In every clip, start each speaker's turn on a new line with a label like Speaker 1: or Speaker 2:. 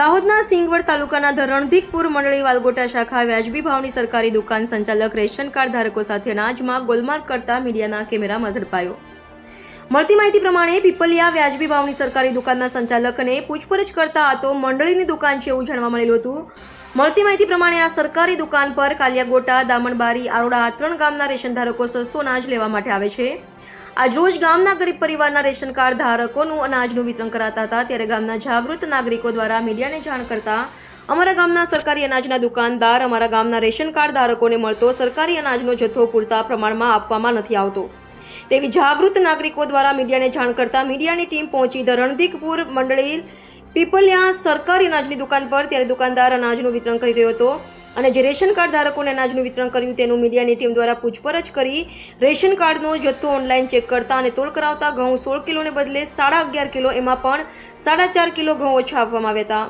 Speaker 1: દાહોદના સિંગવડ તાલુકાના ધરણધીકપુર મંડળી વાલગોટા શાખા વ્યાજબી ભાવની સરકારી દુકાન સંચાલક રેશન કાર્ડ ધારકો સાથે અનાજમાં ગોલમાર્ક કરતા મીડિયાના કેમેરામાં ઝડપાયો. મળતી માહિતી પ્રમાણે પીપલિયા વ્યાજબી ભાવની સરકારી દુકાનના સંચાલકને પૂછપરછ કરતા હતો મંડળીની દુકાન છે એવું જાણવા મળેલું હતું. મળતી માહિતી પ્રમાણે આ સરકારી દુકાન પર કાલિયાગોટા, દામણબારી, આરોડા આ ત્રણ ગામના રેશન ધારકો સસ્તો અનાજ લેવા માટે આવે છે. આજરોજ ગામના ગરીબ પરિવારના રેશન કાર્ડ ધારકોનું અનાજનું વિતરણ કરાતા હતા, ત્યારે ગામના જાગૃત નાગરિકો દ્વારા મીડિયાને જાણ કરતા અમારા ગામના સરકારી અનાજના દુકાનદાર અમારા ગામના રેશન કાર્ડ ધારકોને મળતો સરકારી અનાજનો જથ્થો પૂરતા પ્રમાણમાં આપવામાં નથી આવતો. તેવી જાગૃત નાગરિકો દ્વારા મીડિયાને જાણ કરતા મીડિયાની ટીમ પહોંચી ધરણધીકપુર મંડળી પીપલિયા સરકારી અનાજની દુકાન પર ત્યારે દુકાનદાર અનાજનું વિતરણ કરી રહ્યો હતો અને જે રેશન કાર્ડ ધારકોને અનાજનું વિતરણ કર્યું તેનું મીડિયાની ટીમ દ્વારા પૂછપરછ કરી રેશન કાર્ડનો જથ્થો ઓનલાઈન ચેક કરતા અને તોડ કરાવતા ઘઉં સોળ કિલોને બદલે સાડા અગિયાર કિલો એમાં પણ સાડા ચાર કિલો ઘઉં ઓછા આપવામાં આવ્યા હતા.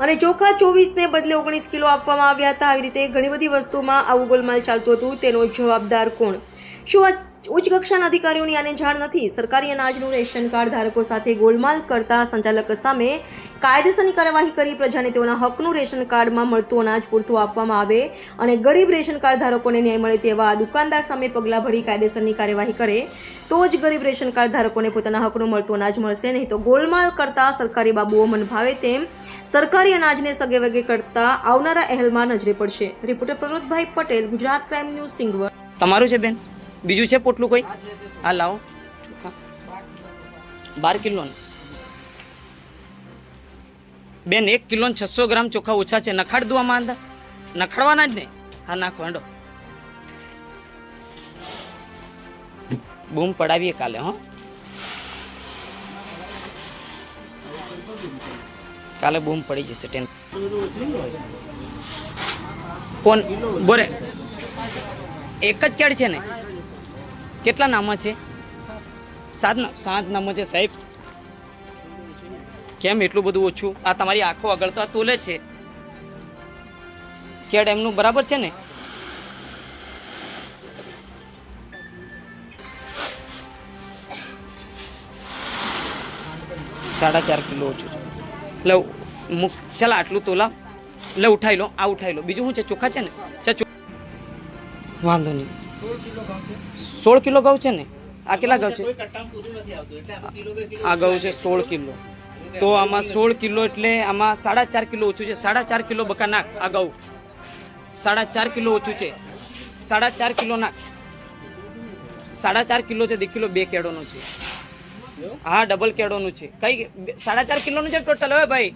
Speaker 1: અને ચોખા ચોવીસને બદલે ઓગણીસ કિલો આપવામાં આવ્યા હતા. આવી રીતે ઘણી બધી વસ્તુમાં આવું ગોલમાલ ચાલતું હતું. તેનો જવાબદાર કોણ? શું ઉચ્ચ કક્ષાના અધિકારીઓની આને જાણ નથી. સરકારી અનાજનું રેશન કાર્ડ ધારકો સાથે ગોલમાલ કરતા સંચાલક સામે કાયદેસરની કાર્યવાહી કરી પ્રજાને તેઓના હકનું રેશન કાર્ડમાં મળતું અનાજ પૂરતું આપવામાં આવે અને ગરીબ રેશન કાર્ડ ધારકોને ન્યાય મળે તેવા દુકાનદાર સામે પગલાં ભરી કાયદેસરની કાર્યવાહી કરે, તો જ ગરીબ રેશન કાર્ડ ધારકોને પોતાના હકનું મળતું અનાજ મળશે. નહીં તો ગોલમાલ કરતા સરકારી બાબુઓ મન ભાવે તેમ સરકારી અનાજને સગે વગે કરતા આવનારા અહેલમાં નજરે પડશે. Reporter Pramodbhai Patel, Gujarat crime news સિંગવર
Speaker 2: તમારું છે બેન? બીજું છે પોટલું કોઈ? હા લાવો. બાર કિલો બેન એક કિલો છસો ગ્રામ ચોખા ઓછા છે. નખાડ દો આમાં અંદર? નખાડવાના જ ને? હા નાખો હેડો. બૂમ પડાવીએ કાલે હો. કાલે બૂમ પડી જશે ટેન. કોણ? બોરે. એક જ કેડ છે ને? કેટલા નામો છે? સાત સાત નામો છે, સાહેબ. કેમ એટલું બધું ઓછું? આ તમારી આંખો આગળ તો આ તોલે છે. કેડ એમનું બરાબર છે ને? સાડા ચાર કિલો ઓછું છે. એટલે મૂક. ચાલ, આટલું તોલા એટલે ઉઠાઈ લો. આ ઉઠાઈ લો. બીજું શું છે? ચોખા છે ને? વાંધો નહીં. સોળ કિલો ઘઉં છે. ને? આ કેટલા ઘઉં છે? આ ઘઉં છે સોળ કિલો. તો આમાં સોળ કિલો એટલે આમાં સાડા ચાર કિલો ઓછું છે. સાડા ચાર કિલો બકા નાખ આ ઘઉં. સાડા ચાર કિલો ઓછું છે. સાડા ચાર કિલો નાખ. સાડા ચાર કિલો છે દી કિલો બે કેળોનું છે. હા ડબલ કેળોનું છે. કઈ સાડા ચાર કિલોનું છે ટોટલ હવે ભાઈ.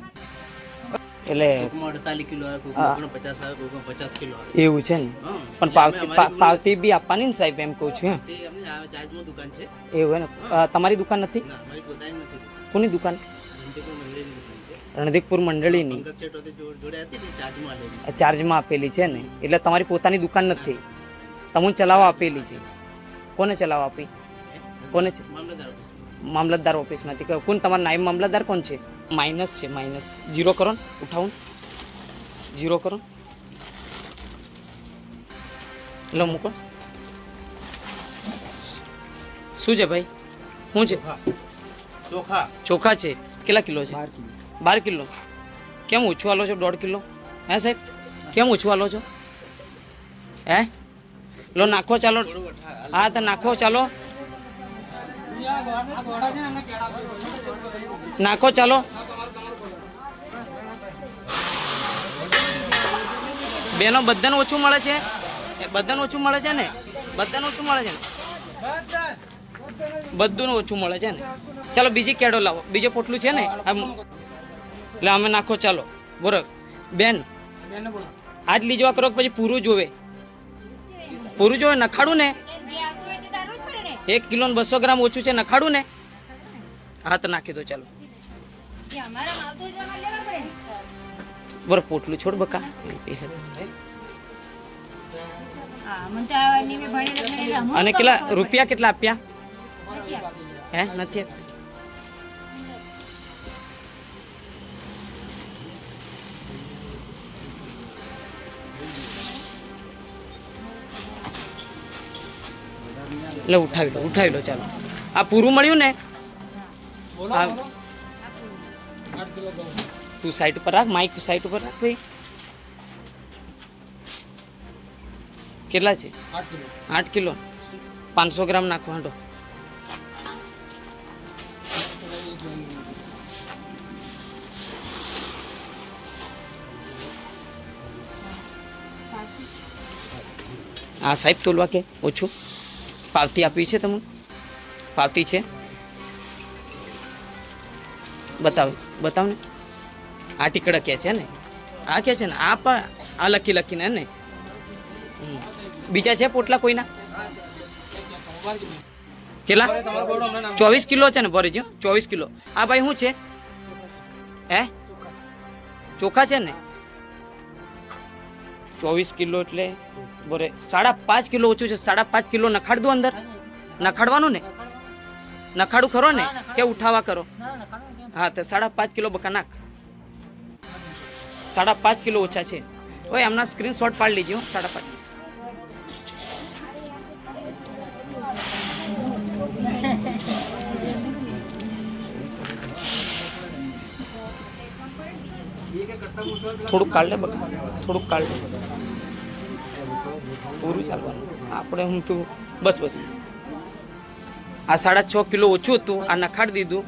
Speaker 2: એટલે એવું છે ને? પણ પાવતી પાવતી બી આપવાની ને સાહેબ એમ કહું છું એવું ને તમારી દુકાન નથી? કોની દુકાન?
Speaker 3: ધંધેકો મંડળીની ચાર્જમાં
Speaker 2: આપેલી છે ને? એટલે તમારી પોતાની દુકાન નથી. તમને ચલાવવા આપેલી છે. કોને ચલાવવા આપી? કોને
Speaker 3: મામલતદાર
Speaker 2: ઓફિસમાંથી. કોણ? તમારા નાયબ મામલતદાર કોણ છે? માઇનસ છે માઇનસ. જીરો કરો ઉઠાવું જીરો કરો. લો મૂકો. શું છે ભાઈ? શું છે?
Speaker 4: ચોખા.
Speaker 2: ચોખા. છે. કેટલા કિલો છે? બાર કિલો. કેમ ઓછું આલો છો? દોઢ કિલો? હે સાહેબ? કેમ ઓછું આલો છો? હે? લો નાખો ચાલો. હા તો નાખો ચાલો. નાખો ચાલો. બેનો બધાને ઓછું મળે છે? બધાને ઓછું મળે છે ને? બધાને ઓછું મળે છે ને? બધું ઓછું મળે છે ને? ચાલો બીજી કેડો લાવો. બીજો પોટલું છે ને? આમ. એટલે અમે નાખો ચાલો. બોરો બેન. આજ લીજવા કરો પછી પૂરું જોવે. પૂરું જોવે નખાડું ને? એક કિલો ને બસો ગ્રામ ઓછું છે નખાડું ને? હા તો નાખી દો ચાલો. બરો પોટલું છોડ બકા. અને કેટલા રૂપિયા કેટલા આપ્યા? હે નથી એટલે ઉઠાવી લો ઉઠાવી લો ચાલો. આ પૂરું મળ્યું ને? આ તું સાઈડ પર રાખ માઇક સાઈડ પર રાખ ભાઈ. કેટલા છે? આઠ કિલો. પાંચસો ગ્રામ નાખો હાંડો. હા સાહેબ તોલવા કે ઓછું. પાવતી આપી છે તમને? પાવતી છે? બતાવ બતાવ ને. આ ટીકડા કે છે ને? આ કે છે ને? આ પણ આ લખી લખીને ને? બીજા છે પોટલા કોઈના? કેટલા? ચોવીસ કિલો છે ને ભરી જો ચોવીસ કિલો. આ ભાઈ શું છે? હે? ચોખા છે ને? ચોવીસ કિલો એટલે બોરે સાડા પાંચ કિલો ઓછું છે. સાડા પાંચ કિલો નખાડ દો અંદર. નખાડવાનું ને? નખાડું ખરો ને? કે ઉઠાવા કરો? હા તો સાડા પાંચ કિલો બકા નાખ. સાડા પાંચ કિલો ઓછા છે. ઓય એમના સ્ક્રીનશોટ પાડી લીજો હો, સાડા પાંચ. થોડુંક કાઢ લે બકા, થોડુંક કાઢ લે પૂરું ચાલવાનું. આપણે હું તું બસ બસ. આ સાડા છ કિલો ઓછું હતું, આ નખાડી દીધું.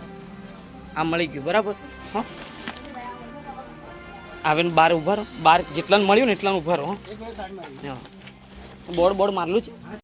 Speaker 2: આ મળી ગયું, બરાબર? હા? આવીને બાર ઊભા રહો. બાર જેટલાને મળ્યું ને એટલાને ઊભા રહો. હા. બોર્ડ બોર્ડ મારેલું છે.